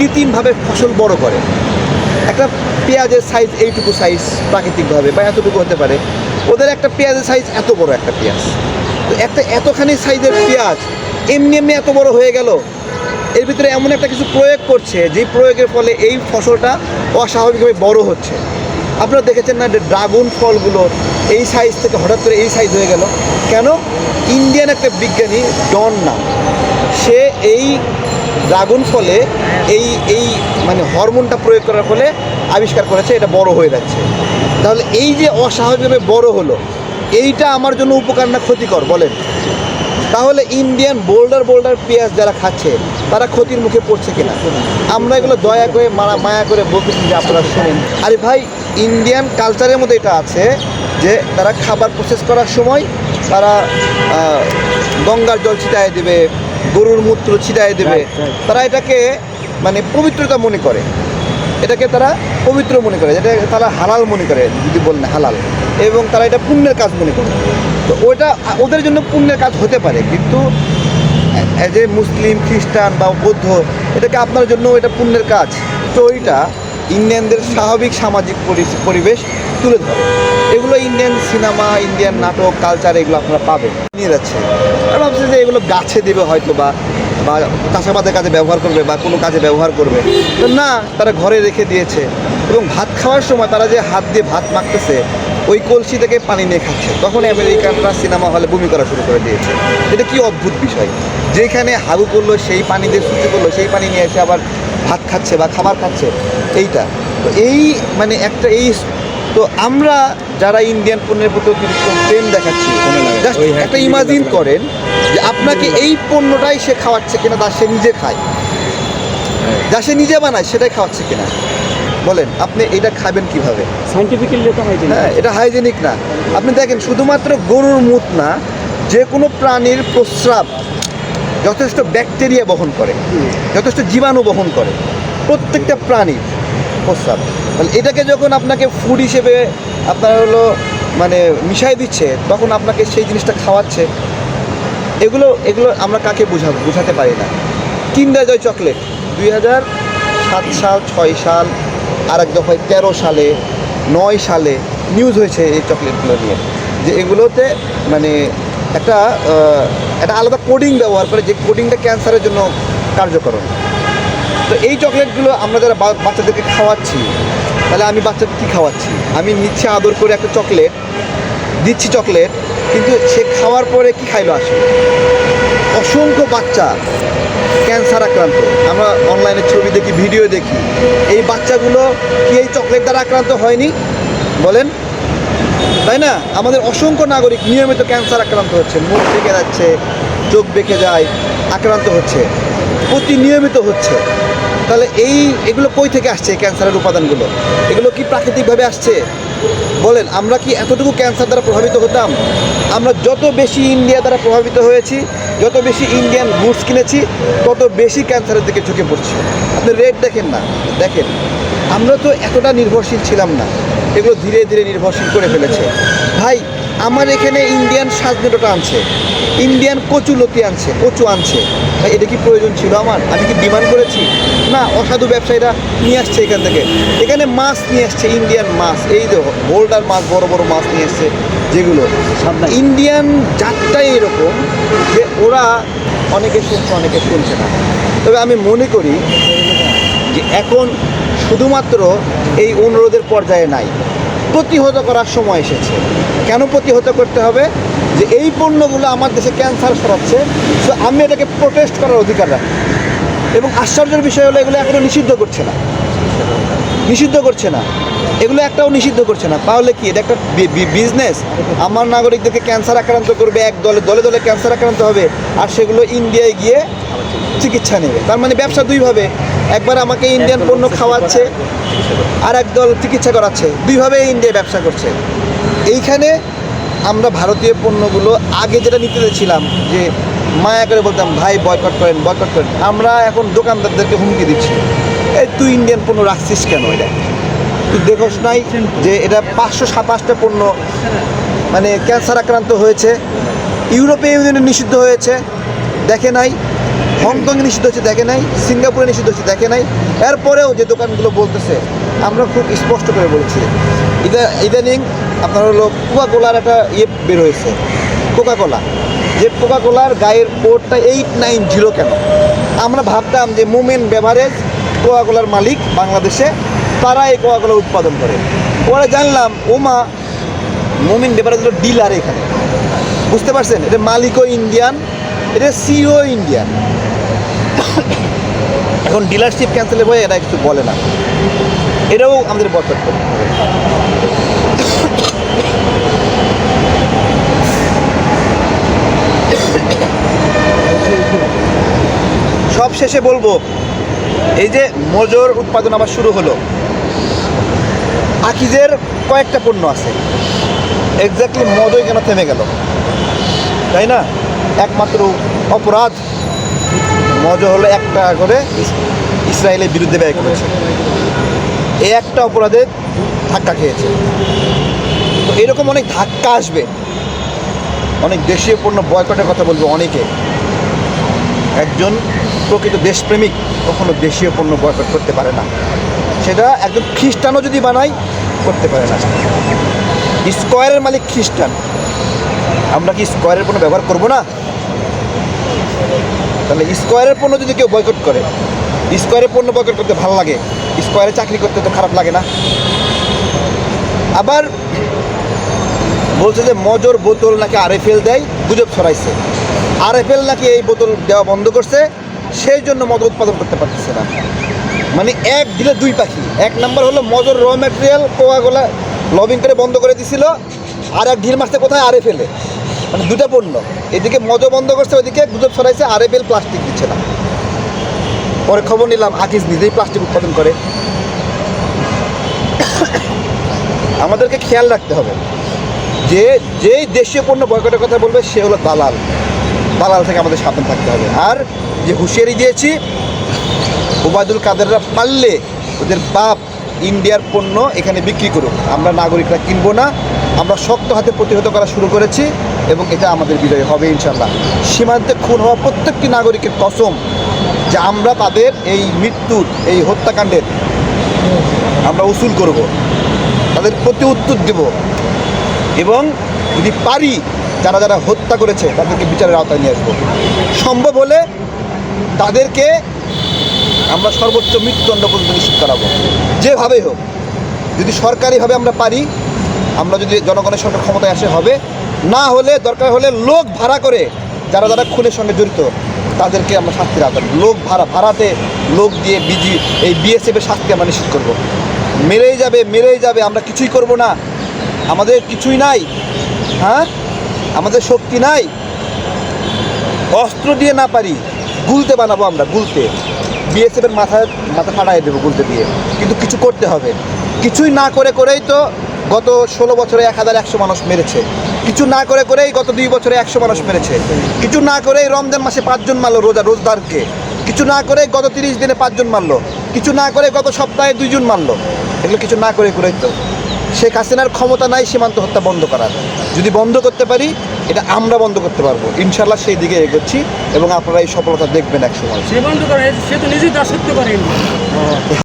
কৃত্রিমভাবে ফসল বড় করে। একটা পেঁয়াজের সাইজ এইটুকু সাইজ প্রাকৃতিকভাবে বা এতটুকু হতে পারে। ওদের একটা পেঁয়াজের সাইজ এত বড় একটা পেঁয়াজ। তো একটা এতখানি সাইজের পেঁয়াজ এমনি এমনি এত বড় হয়ে গেল, এর ভিতরে এমন একটা কিছু প্রয়োগ করছে যেই প্রয়োগের ফলে এই ফসলটা অস্বাভাবিকভাবে বড় হচ্ছে। আপনারা দেখেছেন না যে ড্রাগন ফলগুলো এই সাইজ থেকে হঠাৎ করে এই সাইজ হয়ে গেল? কেন? ইন্ডিয়ান একটা বিজ্ঞানী ডন নাম। সে এই ড্রাগন ফলে এই এই মানে হরমোনটা প্রয়োগ করার ফলে আবিষ্কার করেছে, এটা বড় হয়ে যাচ্ছে। তাহলে এই যে অস্বাভাবিকভাবে বড় হলো, এইটা আমার জন্য উপকার না ক্ষতিকর? বলেন। তাহলে ইন্ডিয়ান বোল্ডার বোল্ডার পেঁয়াজ যারা খাচ্ছে, তারা ক্ষতির মুখে পড়ছে কিনা? আমরা এগুলো দয়া করে, মারা, মায়া করে বলতেছি যে আপনারা শুনেন। আরে ভাই, ইন্ডিয়ান কালচারের মধ্যে এটা আছে যে, তারা খাবার প্রসেস করার সময় তারা গঙ্গার জল ছিটায় দেবে গরুর মূত্র ছিটায় দেবে. তারা এটাকে মানে পবিত্রতা মনে করে। এটাকে তারা পবিত্র মনে করে যেটা তারা হালাল মনে করে যদি বলেন হালাল। এবং তারা এটা পুণ্যের কাজ মনে করে। তো ওটা ওদের জন্য পুণ্যের কাজ হতে পারে কিন্তু অ্যাজ এ মুসলিম খ্রিস্টান বা বৌদ্ধ এটাকে আপনার জন্য এটা পুণ্যের কাজ। তো ওইটা ইন্ডিয়ানদের স্বাভাবিক সামাজিক পরি- পরিবেশ তুলে ধরে। এগুলো ইন্ডিয়ান সিনেমা ইন্ডিয়ান নাটক কালচার এগুলো আপনারা পাবেন। নিয়ে যাচ্ছে। ভাবছে যে এগুলো গাছে দেবে হয়তো বা বা চাষাবাদের কাজে ব্যবহার করবে বা কোনো কাজে ব্যবহার করবে। তো না, তারা ঘরে রেখে দিয়েছে। এবং ভাত খাওয়ার সময় তারা যে হাত দিয়ে ভাত মাখতেছে, ওই কলসি থেকে পানি নিয়ে খাচ্ছে। তখন আমেরিকানরা সিনেমা হলে বমি করা শুরু করে দিয়েছে। এটা কি অদ্ভুত বিষয়? যেখানে হাবু করল, সেই পানি দিয়ে সূচি করল, সেই পানি নিয়ে এসে আবার ভাত খাচ্ছে বা খাবার খাচ্ছে, এইটা। তো এই মানে একটা এই তো আমরা যারা ইন্ডিয়ান পণ্যের প্রতি অতিরিক্ত প্রেম দেখাচ্ছি just ওই একটা ইমাজিন করেন যে আপনাকে এই পণ্যটাই সে খাওয়াচ্ছে কিনা তা সে নিজে খায়। যা সে নিজে বানায় সেটাই খাওয়াচ্ছে কিনা। বলেন আপনি এটা খাবেন কীভাবে? সাইন্টিফিক্যালি তো হয়েছে হ্যাঁ এটা হাইজেনিক না। আপনি দেখেন শুধুমাত্র গরুর মুত না যে কোনো প্রাণীর প্রস্রাব যথেষ্ট ব্যাকটেরিয়া বহন করে যথেষ্ট জীবাণু বহন করে। প্রত্যেকটা প্রাণীর। প্রস্রাব তাহলে এটাকে যখন আপনাকে ফুড হিসেবে আপনার হলো মানে মিশাই দিচ্ছে, তখন আপনাকে সেই জিনিসটা খাওয়াচ্ছে, এগুলো এগুলো আমরা কাকে বোঝাবো? বোঝাতে পারি না। কিন্ডার জয় চকলেট, দুই হাজার সাত সাল, ছয় সাল আর এক দফায় তেরো সালে, নয় সালে নিউজ হয়েছে এই চকলেটগুলো নিয়ে। যে এগুলোতে মানে একটা একটা আলাদা কোডিং ব্যবহার করে যে কোডিংটা ক্যান্সারের জন্য কার্যকর তো এই চকলেটগুলো আমরা যারা বাচ্চাদেরকে খাওয়াচ্ছি, তাহলে আমি বাচ্চাদের কী খাওয়াচ্ছি? আমি নিচ্ছে আদর করে একটা চকলেট, দিচ্ছি চকলেট, কিন্তু সে খাওয়ার পরে কি খাইলো আসলে? অসংখ্য বাচ্চা ক্যান্সার আক্রান্ত। আমরা অনলাইনে ছবি দেখি ভিডিও দেখি। এই বাচ্চাগুলো কি এই চকলেট দ্বারা আক্রান্ত হয়নি? বলেন। তাই না? আমাদের অসংখ্য নাগরিক নিয়মিত ক্যান্সার আক্রান্ত হচ্ছে, মুখ বেঁকে যাচ্ছে, চোখ বেঁকে যায়, আক্রান্ত হচ্ছে প্রতি নিয়মিত হচ্ছে। তাহলে এই এগুলো কই থেকে আসছে ক্যান্সারের উপাদানগুলো? এগুলো কি প্রাকৃতিকভাবে আসছে? বলেন, আমরা কি এতটুকু ক্যান্সার দ্বারা প্রভাবিত হতাম? আমরা যত বেশি ইন্ডিয়া দ্বারা প্রভাবিত হয়েছি, যত বেশি ইন্ডিয়ান গুডস কিনেছি, তত বেশি ক্যান্সারের দিকে ঝুঁকে পড়ছি। আপনি রেট দেখেন না, দেখেন। আমরা তো এতটা নির্ভরশীল ছিলাম না। এগুলো ধীরে ধীরে নির্ভরশীল করে ফেলেছে। ভাই, আমার এখানে ইন্ডিয়ান সাজনেটোটা আনছে। ইন্ডিয়ান কচু কচুলতি আনছে কচু আনছে। এটা কি প্রয়োজন ছিল আমার? আমি কি ডিমান্ড করেছি? না অসাধু ব্যবসায়ীরা নিয়ে আসছে এখান থেকে। এখানে মাছ নিয়ে আসছে ইন্ডিয়ান মাছ। এই দেখো বোল্ডার মাছ বড় বড় মাছ নিয়ে আসছে যেগুলো। ইন্ডিয়ান জাতটাই এরকম যে ওরা অনেকে শুনছে অনেকে শুনছে না। তবে আমি মনে করি যে এখন শুধুমাত্র এই অনুরোধের পর্যায়ে নাই প্রতিহত করার সময় এসেছে। কেন প্রতিহত করতে হবে? যে এই পণ্যগুলো আমার দেশে ক্যান্সার সরাচ্ছে তো আমি এটাকে প্রোটেস্ট করার অধিকার রাখি এবং আশ্চর্যের বিষয় হলো এগুলো এখনও নিষিদ্ধ করছে না। নিষিদ্ধ করছে না। এগুলো একটাও নিষিদ্ধ করছে না। তাহলে কি? এটা একটা বিজনেস আমার নাগরিকদেরকে ক্যান্সার আক্রান্ত করবে এক দলে দলে দলে ক্যান্সার আক্রান্ত হবে আর সেগুলো ইন্ডিয়ায় গিয়ে চিকিৎসা নেবে। তার মানে ব্যবসা দুইভাবে। একবার আমাকে ইন্ডিয়ান পণ্য খাওয়াচ্ছে আর একদল চিকিৎসা করাচ্ছে। দুইভাবে ইন্ডিয়া ব্যবসা করছে। এইখানে আমরা ভারতীয় পণ্যগুলো আগে যেটা নিতে ছিলাম, যে মায়া করে বলতাম, ভাই বয়কট করেন বয়কট করেন। আমরা এখন দোকানদারদেরকে হুমকি দিচ্ছি। এই তুই ইন্ডিয়ান পণ্য রাখছিস কেন এটা? তুই দেখোস নাই যে এটা পাঁচশো সাতাশটা পণ্য মানে ক্যান্সার আক্রান্ত হয়েছে। ইউরোপীয় ইউনিয়নে নিষিদ্ধ হয়েছে, দেখে নাই। হংকংয়ে নিষিদ্ধ হচ্ছে দেখে নাই। সিঙ্গাপুরে নিষিদ্ধ হচ্ছে দেখে নাই। এরপরেও যে দোকানগুলো বলতেছে, আমরা খুব স্পষ্ট করে বলছি ইদা, ইদানিং আপনার হলো কোকা কোলার একটা ইয়ে বের হয়েছে। কোকা কোলা যে কোকা কোলার গায়ের কোডটা এইট নাইন জিরো কেন? আমরা ভাবতাম যে মুমেন বেভারেজ কোকা কোলার মালিক বাংলাদেশে, তারা এই কোকা কোলা উৎপাদন করে। পরে জানলাম, ওমা, মুমিন বেভারেজ হলো ডিলার এখানে। বুঝতে পারছেন? এটা মালিকও ইন্ডিয়ান এটা সিও ইন্ডিয়ান এখন ডিলারশিপ ক্যান্সেলের হয়ে এরা কিছু বলে না। এটাও আমাদের করতে সব শেষে বলব, এই যে মজুর উৎপাদন আবার শুরু হলো। আকিজের কয়েকটা পণ্য আছে। এক্স্যাক্টলি মদই কেন থেমে গেল? তাই না? একমাত্র অপরাধ মজ হলো এক টাকা করে ইসরায়েলের বিরুদ্ধে ব্যয় করেছে। এই একটা অপরাধে ধাক্কা খেয়েছে। তো এরকম অনেক ধাক্কা আসবে। অনেক দেশীয় পণ্য বয়কটের কথা বলবে অনেকে। একজন প্রকৃত দেশপ্রেমিক কখনো দেশীয় পণ্য বয়কট করতে পারে না। সেটা একজন খ্রিস্টানও যদি বানায়, করতে পারে না। স্কোয়ারের মালিক খ্রিস্টান। আমরা কি স্কোয়ারের পণ্য ব্যবহার করব না? তাহলে স্কোয়ারের পণ্য যদি কেউ বয়কট করে, স্কোয়ারের পণ্য বয়কট করতে ভালো লাগে, স্কোয়ারে চাকরি করতে তো খারাপ লাগে না। আবার বলছে যে মজর বোতল নাকি আরএফএল দেয়, গুজব ছড়াইছে। আরএফএল নাকি এই বোতল দেওয়া বন্ধ করছে, সেই জন্য মদ উৎপাদন করতে পারতেছে না। মানে এক দিলে দুই পাখি। এক নাম্বার হলো মজর র ম্যাটেরিয়াল কোয়াগুলা লবিং করে বন্ধ করে দিছিল, আর এক ঢিল মারছে কোথায়? আরে ফেলে মানে দুটা পণ্য। এদিকে মজো বন্ধ করছে, ওইদিকে গুজব ছড়াইছে, আরে ফেল প্লাস্টিক দিচ্ছে না। পরে খবর নিলাম আকিজ নিজেই প্লাস্টিক উৎপাদন করে। আমাদেরকে খেয়াল রাখতে হবে। যে, যেই দেশীয় পণ্য বয়কটের কথা বলবে, সে হলো দালাল। দালাল থেকে আমাদের সাবধান থাকতে হবে। আর যে হুঁশিয়ারি দিয়েছি, ওবায়দুল কাদেররা পারলে ওদের বাপ ইন্ডিয়ার পণ্য এখানে বিক্রি করুক। আমরা নাগরিকরা কিনবো না আমরা শক্ত হাতে প্রতিহত করা শুরু করেছি এবং এটা আমাদের বিজয় হবে ইনশাল্লাহ সীমান্তে খুন হওয়া প্রত্যেকটি নাগরিকের কসম যে আমরা তাদের এই মৃত্যুর এই হত্যাকাণ্ডের আমরা উসুল করব, তাদের প্রতি উত্তর দেব এবং যদি পারি যারা যারা হত্যা করেছে তাদেরকে বিচারের আওতায় নিয়ে আসব। সম্ভব হলে তাদেরকে আমরা সর্বোচ্চ মৃত্যুদণ্ড পর্যন্ত নিশ্চিত করাবো। যেভাবেই হোক, যদি সরকারিভাবে আমরা পারি আমরা যদি জনগণের সরকার ক্ষমতায় আসে, হবে। না হলে দরকার হলে লোক ভাড়া করে যারা যারা খুনের সঙ্গে জড়িত, তাদেরকে আমরা শাস্তি আনব। লোক ভাড়া, ভাড়াতে লোক দিয়ে বিজি, এই বিএসএফের শাস্তি আমরা নিশ্চিত করব। মেরেই যাবে মেরেই যাবে, আমরা কিছুই করব না। আমাদের কিছুই নাই। হ্যাঁ? আমাদের শক্তি নাই। অস্ত্র দিয়ে না পারি, গুলতে বানাবো আমরা, গুলতে। বিএসএফের মাথায় মাথা ফাটাই দেবো গুলতে দিয়ে। কিন্তু কিছু করতে হবে। কিছুই না করে করেই তো গত ষোলো বছরে এক হাজার একশো মানুষ মেরেছে। কিছু না করে করেই গত দুই বছরে একশো মানুষ মেরেছে। কিছু না করেই রমজান মাসে পাঁচজন মারলো রোজা রোজদারকে। কিছু না করে গত তিরিশ দিনে পাঁচজন মারলো। কিছু না করে গত সপ্তাহে দুইজন মারলো। এগুলো কিছু না করে করেই তো। শেখ হাসিনার ক্ষমতা নাই সীমান্ত হত্যা বন্ধ করার। যদি বন্ধ করতে পারি এটা আমরা বন্ধ করতে পারব। ইনশাল্লাহ সেই দিকে এগোচ্ছি এবং আপনারা এই সফলতা দেখবেন এক সময় সে বন্ধ করে সে তো নিজেই দাসত্ব করেন